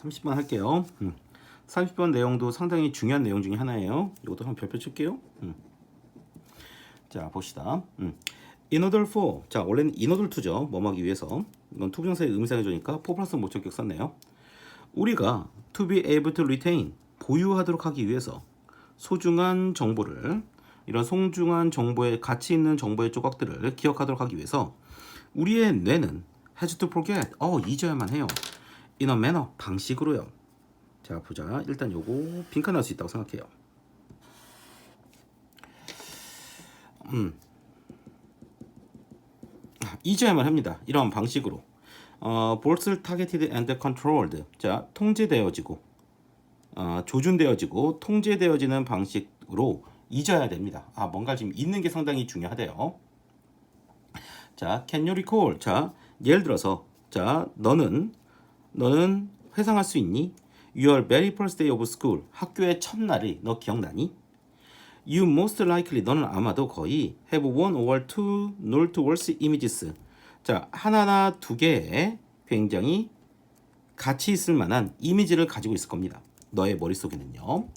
30번 할게요. 음. 30번 내용도 상당히 중요한 내용 중에 하나예요. 이것도 한번 별표 칠게요. 음. 자, 봅시다. 음. In order for 자, 원래는 in order to죠. 뭐뭐 하기 위해서. 이건 투부정사의 의미상해 주니까 for 플러스 목적격 썼네요. 우리가 to be able to retain 보유하도록 하기 위해서 소중한 정보를 이런 소중한 정보의 가치 있는 정보의 조각들을 기억하도록 하기 위해서 우리의 뇌는 has to forget 어 잊어야만 해요 a manner 방식으로요. 자 보자. 일단 요거 빈칸 날수 있다고 생각해요. 음. 아, 잊어야만 합니다. 이런 방식으로. 어, 볼스 타겟티드 앤드 컨트롤드 자 통제되어지고 어, 조준되어지고 통제되어지는 방식으로 잊어야 됩니다. 아, 뭔가 지금 잊는 게 상당히 중요하대요. 자, can you recall? 자, 예를 들어서 자, 너는 너는 회상할 수 있니? Your very first day of school. 학교의 첫날이 너 기억나니? You most likely 너는 아마도 거의 have one or two noteworthy images. 자, 하나나 두 개의 굉장히 가치 있을 만한 이미지를 가지고 있을 겁니다. 너의 머릿속에는요.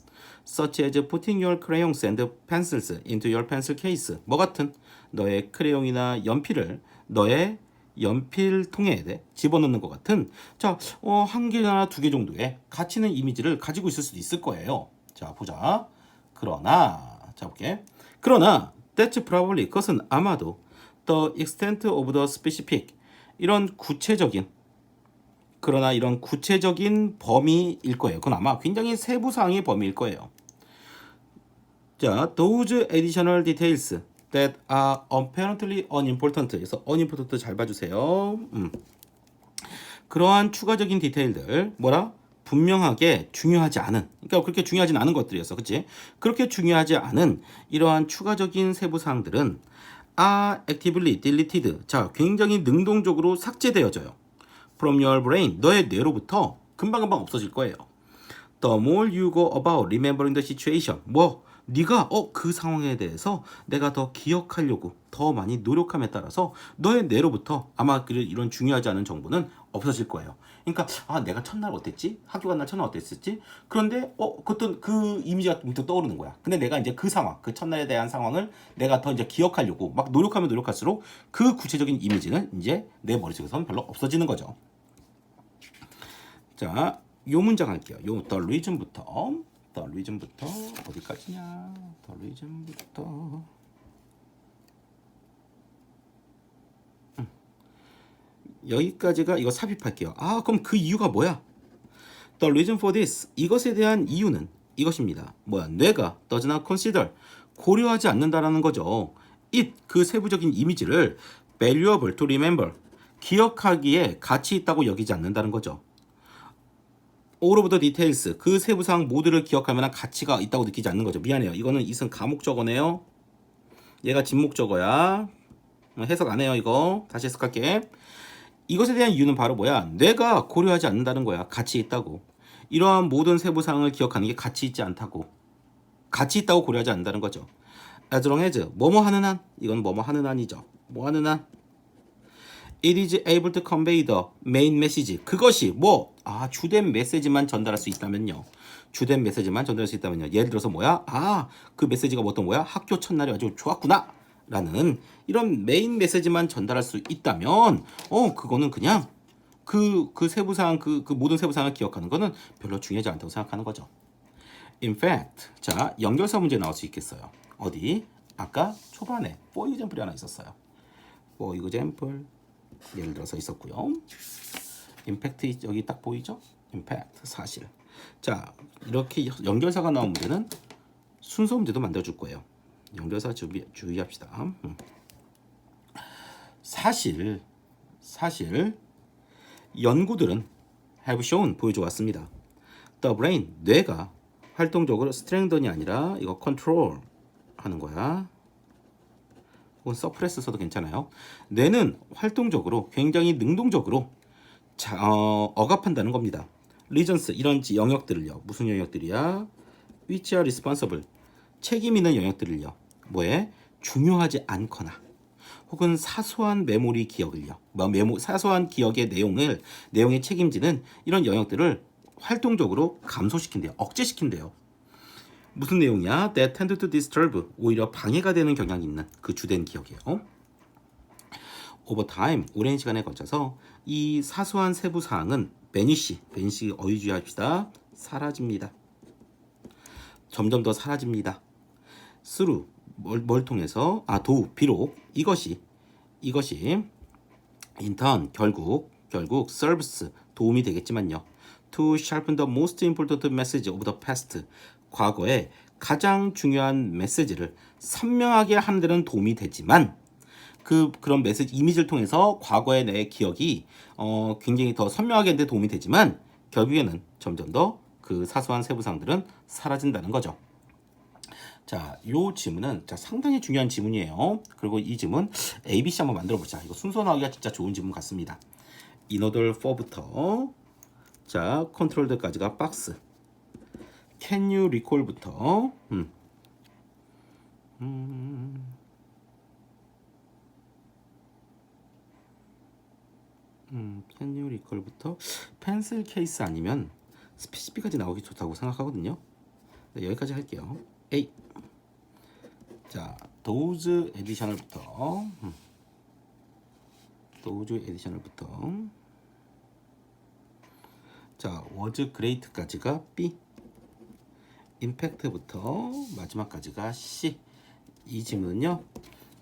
such as putting your crayons and pencils into your pencil case. 뭐 같은 너의 크레용이나 연필을 너의 연필 통에 집어넣는 것 같은 자, 어, 한 개나 두 개 정도의 가치 있는 이미지를 가지고 있을 수도 있을 거예요. 자, 보자. 그러나 자, 볼게. 그러나 that's probably 그것은 아마도 the extent of the specific 이런 구체적인 그러나 이런 구체적인 범위일 거예요. 그건 아마 굉장히 세부 사항의 범위일 거예요. 자, those additional details that are apparently unimportant. 그래서 unimportant 잘 봐주세요. 음. 그러한 추가적인 디테일들 뭐라? 분명하게 중요하지 않은 그러니까 그렇게 중요하진 않은 것들이었어 그치 그렇게 중요하지 않은 이러한 추가적인 세부 사항들은 are actively deleted 자 굉장히 능동적으로 삭제되어져요 from your brain 너의 뇌로부터 금방금방 없어질 거예요 the more you go about remembering the situation 뭐 네가 어 그 상황에 대해서 내가 더 기억하려고 더 많이 노력함에 따라서 너의 뇌로부터 아마 그 이런 중요하지 않은 정보는 없어질 거예요. 그러니까 아 내가 첫날 어땠지? 학교 간 날 첫날 어땠었지? 그런데 어 그때 그 이미지가 문득 떠오르는 거야. 근데 내가 이제 그 상황, 그 첫날에 대한 상황을 내가 더 이제 기억하려고 막 노력하면 노력할수록 그 구체적인 이미지는 이제 내 머릿속에서는 별로 없어지는 거죠. 자, 요 문장 할게요. 요 the reason부터 the reason부터 어디까지냐? the reason부터 음. 여기까지가 이거 삽입할게요. 아, 그럼 그 이유가 뭐야? The reason for this 이것에 대한 이유는 이것입니다. 뭐야? 뇌가 does not consider 고려하지 않는다라는 거죠. it 그 세부적인 이미지를 valuable to remember 기억하기에 가치 있다고 여기지 않는다는 거죠. Of the details 그 세부 사항 모두를 기억하면 가치가 있다고 느끼지 않는 거죠. 미안해요. 이거는 이승 가목적어네요. 얘가 진목 적어야. 해석 안 해요 이거. 다시 해석할게. 이것에 대한 이유는 바로 뭐야? 뇌가 고려하지 않는다는 거야. 가치 있다고. 이러한 모든 세부 사항을 기억하는 게 가치 있지 않다고. 가치 있다고 고려하지 않는다는 거죠. as long as 뭐뭐 하는 한 이건 뭐뭐 하는 한이죠. 뭐 하는 한 It is able to convey the main message. 그것이 뭐? 아, 주된 메시지만 전달할 수 있다면요. 주된 메시지만 전달할 수 있다면요. 예를 들어서 뭐야? 아, 그 메시지가 뭐 어떤 거야? 학교 첫날이 아주 좋았구나. 라는 이런 메인 메시지만 전달할 수 있다면 어, 그거는 그냥 그, 그 세부사항, 그, 그 모든 세부사항을 기억하는 거는 별로 중요하지 않다고 생각하는 거죠. In fact, 자, 연결사 문제 나올 수 있겠어요. 어디? 아까 초반에 for example이 하나 있었어요. for example, 예를 들어서 있었고요. 임팩트 여기 딱 보이죠? 임팩트 사실. 자 이렇게 연결사가 나온 문제는 순서 문제도 만들어줄 거예요. 연결사 주의, 주의합시다. 음. 사실 사실 연구들은 have shown 보여줘 왔습니다. The brain 뇌가 활동적으로 strengthen이 아니라 이거 control 하는 거야. 혹은 서프레스 써도 괜찮아요. 뇌는 활동적으로 굉장히 능동적으로 자, 어, 억압한다는 겁니다. 리전스 이런 지- 영역들을요. 무슨 영역들이야? which are responsible 책임 있는 영역들을요. 뭐에 중요하지 않거나 혹은 사소한 메모리 기억을요. 뭐 메모 사소한 기억의 내용을 내용에 책임지는 이런 영역들을 활동적으로 감소시킨대요. 억제시킨대요. 무슨 내용이야? That tend to disturb 오히려 방해가 되는 경향이 있는 그 주된 기억이에요. Time 오랜 시간에 걸쳐서 이 사소한 세부 사항은 베니시 베니시 어휘주의합시다 사라집니다. 점점 더 사라집니다. through 뭘, 뭘 통해서 아도 비록 이것이 이것이 인턴 결국 결국 service 도움이 되겠지만요. To sharpen the most important message of the past 과거의 가장 중요한 메시지를 선명하게 하는 데는 도움이 되지만 그 그런 메시지 이미지를 통해서 과거의 내 기억이 어, 굉장히 더 선명하게 데 도움이 되지만 결국에는 점점 더 그 사소한 세부사항들은 사라진다는 거죠. 자, 요 지문은 자, 상당히 중요한 지문이에요. 그리고 이 지문 ABC 한번 만들어 보자. 이거 순서 나오기가 진짜 좋은 지문 같습니다. 인어들 4부터 자, 컨트롤드까지가 박스. Can you recall부터 음. 음. 음, recall부터 펜슬 케이스 아니면 스피시피까지 나오기 좋다고 생각하거든요. 네, 여기까지 할게요. A. 자, 도우즈 에디셔널부터 음. 도우즈 에디셔널부터 자, 워즈 그레이트까지가 B. 임팩트부터 마지막까지가 C. 이 지문은요.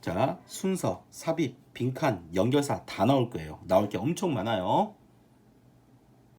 자, 순서, 삽입, 빈칸, 연결사 다 나올 거예요. 나올 게 엄청 많아요.